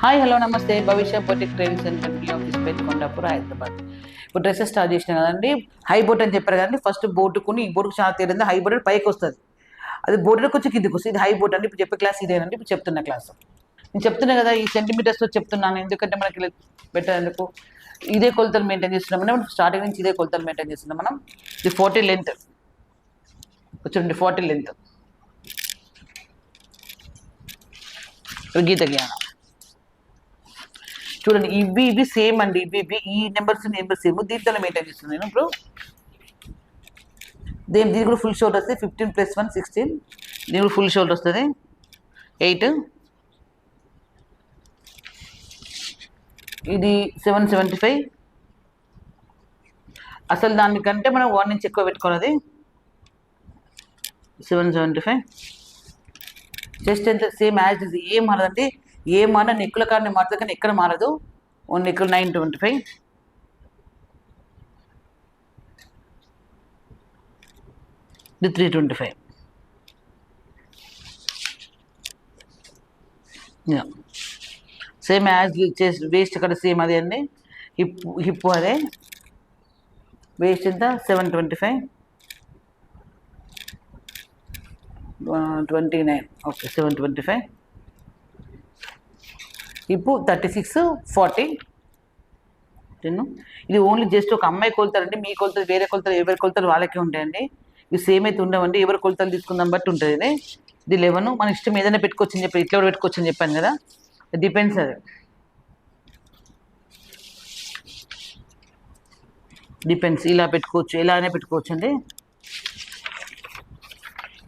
Hi hello నమస్తే. Bhavishya boutique training centre మీ office పెట్టుకుంటాపుర హైదరాబాద్. ఇప్పుడు డ్రెస్సెస్ స్టార్ట్ చేసిన కదండి హై బోట్ అని చెప్పారు కదండి ఫస్ట్ బోటుకుని ఈ బోటుకు చాలా తేలింది హై బోట్ పైకి వస్తుంది. అది బోర్డులోకి కొంచెం కిందికి వస్తుంది. ఇది హై బోట్ అండి ఇప్పుడు చెప్పే క్లాస్ ఇదేనండి ఇప్పుడు చెప్తున్న క్లాస్. నేను చెప్తున్నా కదా ఈ సెంటీమీటర్స్తో చెప్తున్నాను ఎందుకంటే మనకి పెట్టేందుకు ఇదే కొలతలు మెయింటైన్ చేస్తున్నాం మనం స్టార్టింగ్ నుంచి ఇదే కొలతలు మెయింటైన్ చేస్తున్నాం మనం. ఇది ఫార్టీ లెంత్ చూడండి ఫార్టీ లెంత్ గీత జ్ఞానం చూడండి ఇవి ఇవి సేమ్ అండి. ఇవి ఇవి ఈ నెంబర్స్ నెంబర్ సేమ్ దీంతో మెయింటైన్ చేస్తుంది నేను ఇప్పుడు. దేని దీని కూడా ఫుల్ షోల్డర్ వస్తుంది. ఫిఫ్టీన్ ప్లస్ వన్ సిక్స్టీన్ దీని కూడా ఫుల్ షోల్డర్ వస్తుంది. ఎయిట్ ఇది సెవెన్ సెవెంటీ ఫైవ్ అసలు దానికంటే మనం వన్ ఇంచ్ ఎక్కువ పెట్టుకోవాలి అది సెవెన్ సెవెంటీ ఫైవ్ జస్ట్ ఎంత సేమ్ యాజ్ ఇది ఏం మారదండి? ఏం మారినా నెక్కుల కాడిని మారుతుంది కానీ ఎక్కడ మారదు? ఓన్ నెక్కులు నైన్ ట్వంటీ ఫైవ్. ఇది three twenty five. Same as చేసి వేస్ట్ అక్కడ సేమ్ అదే అండి. హిప్ హిప్ అదే. వేస్ట్ ఎంత? Seven twenty five. Twenty nine. Okay seven twenty five. ఇప్పుడు థర్టీ సిక్స్ ఫార్టీ టెన్ ఇది ఓన్లీ జస్ట్ ఒక అమ్మాయి కొలుతారండి మీ కొలతలు వేరే కొలతలు ఎవరి కొలతలు వాళ్ళకే ఉంటాయండి. ఇవి సేమ్ అయితే ఉండవండి ఎవరి కొలతలు తీసుకుందాం బట్టి ఉంటుంది ఇది ఇది లెవెన్ మన ఇష్టం ఏదైనా పెట్టుకోవచ్చు అని చెప్పి ఇట్లా కూడా పెట్టుకోవచ్చు అని చెప్పాను కదా. డిపెండ్స్ అది. డిపెండ్స్ ఇలా పెట్టుకోవచ్చు ఇలానే పెట్టుకోవచ్చు అండి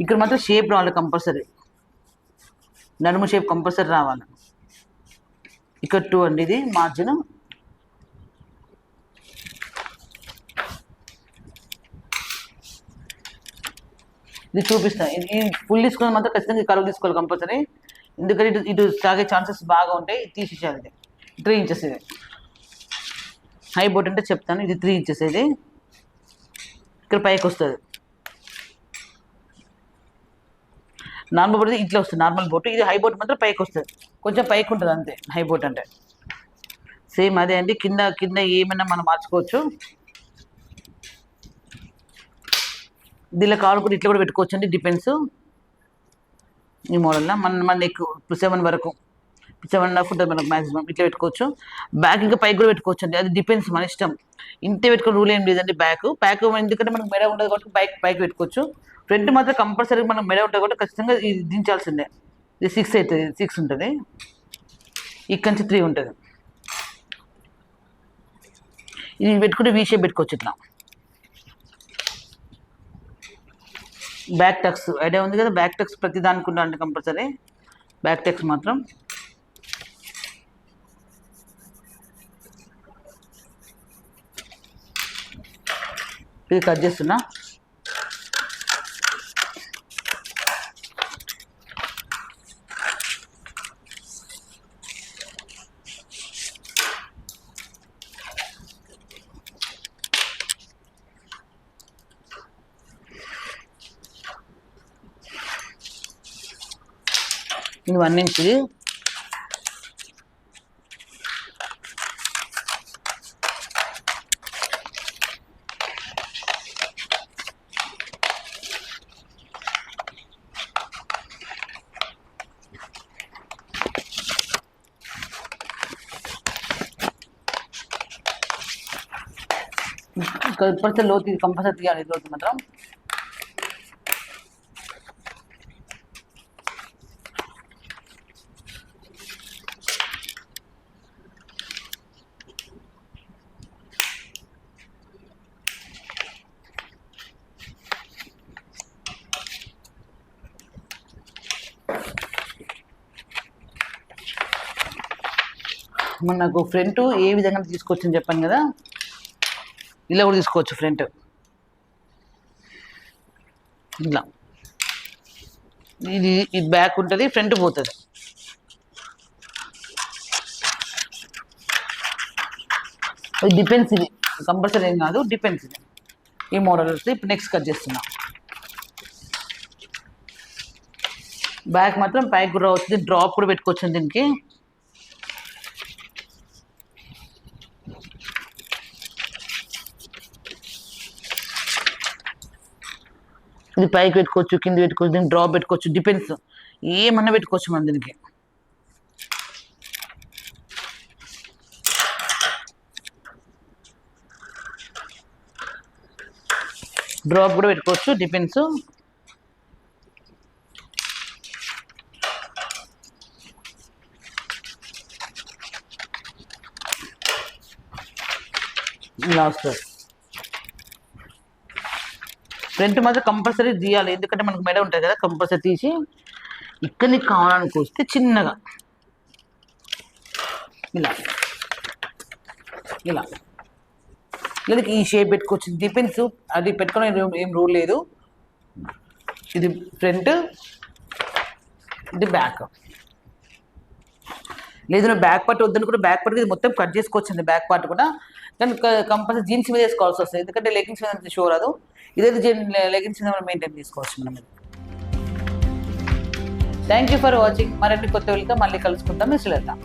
ఇక్కడ మాత్రం షేప్ రావాలి కంపల్సరీ నడుము షేప్ కంపల్సరీ రావాలి. ఇక్కడ టూ అండి ఇది మార్జిన్ ఇది చూపిస్తాను ఇది ఫుల్ తీసుకుని మాత్రం ఖచ్చితంగా కరువు తీసుకోవాలి కంపల్సరీ ఎందుకంటే ఇటు ఇటు తాగే ఛాన్సెస్ బాగా ఉంటాయి ఇది తీసేసేయాలి ఇది త్రీ ఇంచెస్ ఇది. హై బోట్ అంటే చెప్తాను ఇది త్రీ ఇంచెస్ ఇది. ఇక్కడ పైకి వస్తుంది. నార్మల్ బోట్ ఇట్లా వస్తుంది నార్మల్ బోట్ ఇది హై బోట్ మాత్రం పైకి వస్తుంది. కొంచెం పైకి ఉంటుంది అంతే హైబోట్ అంటే. సేమ్ అదే అండి కింద కింద ఏమైనా మనం మార్చుకోవచ్చు. దీనిలో కావాలి కూడా ఇట్లా కూడా పెట్టుకోవచ్చు అండి డిపెండ్స్. ఈ మోడల్లో మన మన ఎక్కువ సెవెన్ వరకు సెవెన్ అండ్ హాఫ్ ఉంటుంది మనకు మాక్సిమం ఇట్లా పెట్టుకోవచ్చు. బ్యాక్ ఇంకా పైకి కూడా పెట్టుకోవచ్చు అండి అది డిపెండ్స్ మన ఇష్టం. ఇంతే పెట్టుకుని రూల్ ఏం లేదండి బ్యాక్ బ్యాక్ ఎందుకంటే మనకు మెడ ఉండదు కాబట్టి బైక్ పైకి పెట్టుకోవచ్చు. ఫ్రంట్ మాత్రం కంపల్సరీ మనం మెడ ఉంటుంది కాబట్టి ఖచ్చితంగా ఇది దించాల్సిందే. ఇది సిక్స్ అవుతుంది సిక్స్ ఉంటుంది. ఇక్కడి నుంచి త్రీ ఉంటుంది. ఇది పెట్టుకుంటే వీ షేప్ పెట్టుకోవచ్చు ఇట్లా. బ్యాక్ టక్స్ ఐడియా ఉంది కదా? బ్యాక్ టక్స్ ప్రతి దానికి ఉండాలంటే కంపల్సరీ బ్యాక్ టక్స్ మాత్రం. ఇది కట్ చేస్తున్నా. ఇది వన్ ఇంచ్ ఇది ఇప్పటికే లోతు ఇది కంపల్సరీ తీయాలి ఇది లోతు మాత్రం మనకు ఫ్రంట్ ఏ విధంగా తీసుకోవచ్చని చెప్పాను కదా? ఇలా కూడా తీసుకోవచ్చు ఫ్రంట్. ఇలా. ఇది ఇది బ్యాక్ ఉంటుంది ఫ్రంట్ పోతుంది. ఇది డిపెండ్స్ ఇది. కంపల్సరీ ఏం కాదు డిపెండ్స్ ఇది. ఈ మోడల్ వస్తే ఇప్పుడు నెక్స్ట్ కట్ చేస్తున్నాం. బ్యాక్ మాత్రం పైకి కూడా అవుతుంది డ్రాప్ కూడా పెట్టుకోవచ్చు దీనికి. ఇది పైకి పెట్టుకోవచ్చు కింద పెట్టుకోవచ్చు దీనికి డ్రాప్ పెట్టుకోవచ్చు డిపెండ్స్ ఏమన్నా పెట్టుకోవచ్చు మన దీనికి. డ్రాప్ కూడా పెట్టుకోవచ్చు డిపెండ్స్ లాస్ట్ ఫ్రంట్ మాత్రం కంపల్సరీ తీయాలి. ఎందుకంటే మనకు మెడ ఉంటుంది కదా కంపల్సరీ తీసి ఇక్కడ నీకు కావాలనుకొస్తే చిన్నగా. ఇలా. ఇలా. లేదా ఈ షేప్ పెట్టుకోవచ్చు? డిపెండ్స్ అది పెట్టుకోవడం ఏం- ఏం రూల్ లేదు. ఇది ఫ్రంట్ ఇది బ్యాక్ లేదు నువ్వు బ్యాక్ పార్ట్ వద్దని కూడా బ్యాక్ పార్ట్ ఇది మొత్తం కట్ చేసుకోవచ్చు బ్యాక్ పార్ట్ కూడా. దాన్ని కంపల్సరీ జీన్స్ మీద వేసుకోవాల్సి వస్తుంది. ఎందుకంటే లెగిన్స్ మీద షో రాదు. ఇదైతే లెగిన్స్ మీద మెయింటైన్ చేసుకోవచ్చు మనం. థ్యాంక్ యూ ఫర్ వాచింగ్ మరిన్ని కొత్త వెళ్తే మళ్ళీ కలుసుకుందాం. మిస్ వెళ్తాం